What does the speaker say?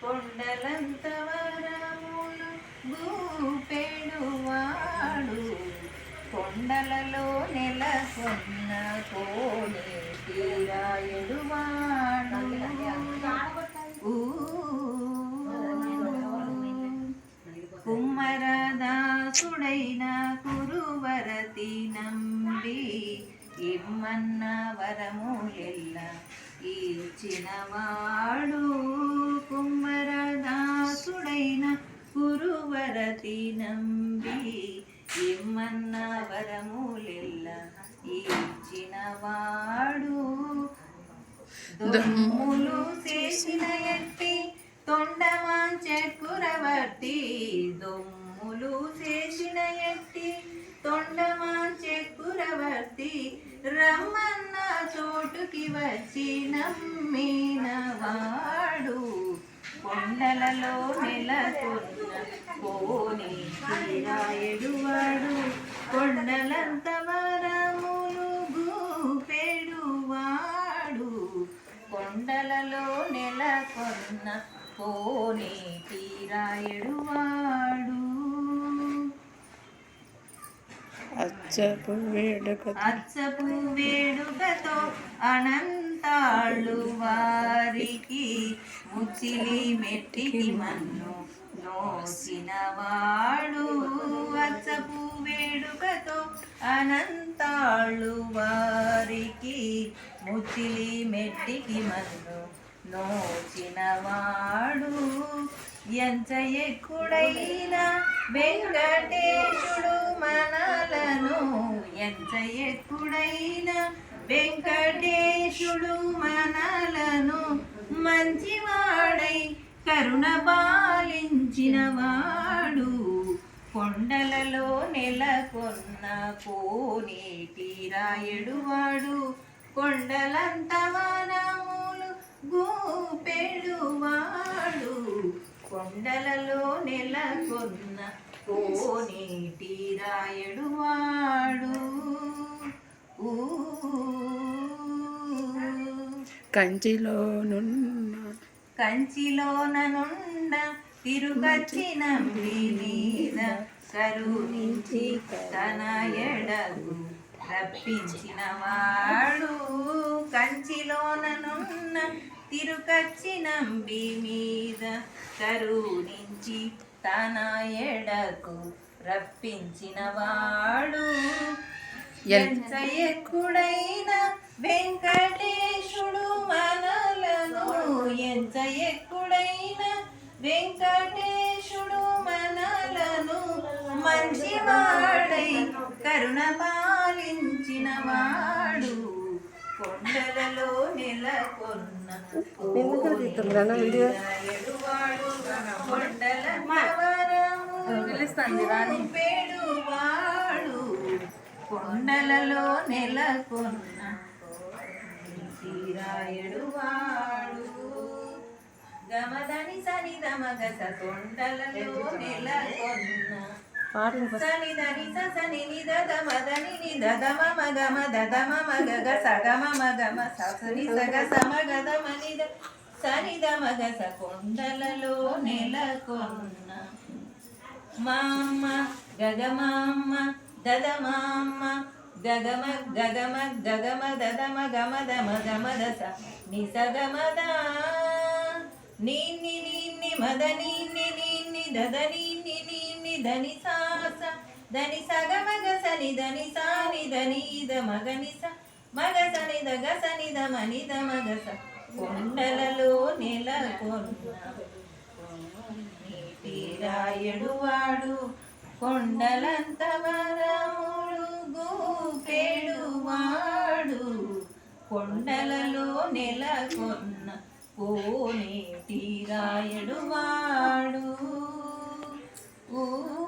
కొండలంత వరములు గూపెడువాడు కొండలలో నెలకొన్న కోడి తీరాయడువాడు ఊ కుమ్మరదాసుడైన కురువరతి నంబి ఇమ్మన్న వరములెల్ల ఇచ్చినవాడు కుమ్మరదాసుడైన కురువరతి నంబి ఇమ్మన్న వరములెల్ల ఇచ్చినవాడు దొమ్ములు చేసిన ఎట్టి తొండమా చక్కురవర్తి రమ్మన్న చోటుకి వచ్చి నమ్మిన వాడు కొండలలో నెలకొన్న కోని తీరాయడువాడు కొండలంత వరములు గూపెడువాడు కొండలలో నెలకొన్న పోనీ తీరాయడువాడు అచ్చపు వేడుకతో. అచ్చపు వేడుకతో అనంతాళ్ళు వారికి ముచ్చిలి మెట్టికి మన్ను నోసినవాడు అచ్చపు వేడుకతో అనంతాళ్ళు వారికి ముచ్చిలి మెట్టికి మన్ను నోచినవాడు ఎంత ఎక్కుడైనా వెంకటేశుడు మనలను. ఎంత ఎక్కుడైనా వెంకటేశుడు మనలను. మంచివాడై కరుణ పాలించిన వాడు. కొండలలో నెలకొన్న కోనేటి రాయడువాడు కొండలంత వనములు గూపెడువాడు. కొండలలో నెలకొన్న కోనేటి రాయడువాడు ఊ. కంచిలోనున్న కంచిలోననుండ తిరుగచ్చిన మీద కరుణించి తన ఎడగు రప్పించిన వాడు. కంచిలోననున్న తిరుకచ్చినంబి మీద కరుణించి తన ఎడకు రప్పించిన వాడు. ఎంత ఎక్కుడైన వెంకటేశుడు మనలను. ఎంత ఎక్కుడైన వెంకటేశుడు మనలను మంచివాడై కరుణ నెలకొన్న ఎడువాడు కొండల పేడువాడు కొండలలో నెలకొన్న తీరాయడువాడు గమదని సని దమగస కొండలలో నెలకొన్న పాటలు దని సని కొండలలో నెలకొన్న మామ్మ గగమామ్మ దదమామ్మ గగమ గగమ గగమ దదమ గమ దమ గమ దస నిసగమద నిన్ని నిన్ని మద నిన్ని నిన్ని దద నిన్ని నిన్ని ధని సాస ధని మగ సని ధని సాని ధని ద మగ నిస మగ సని ద సని ద మని ద మగస కొండలలో నెలకొన్న నీటిరాయడువాడు కొండలంత వరములు గూపెడువాడు కొండలలో నెలకొన్న కోనేటి రాయడువాడు Oh.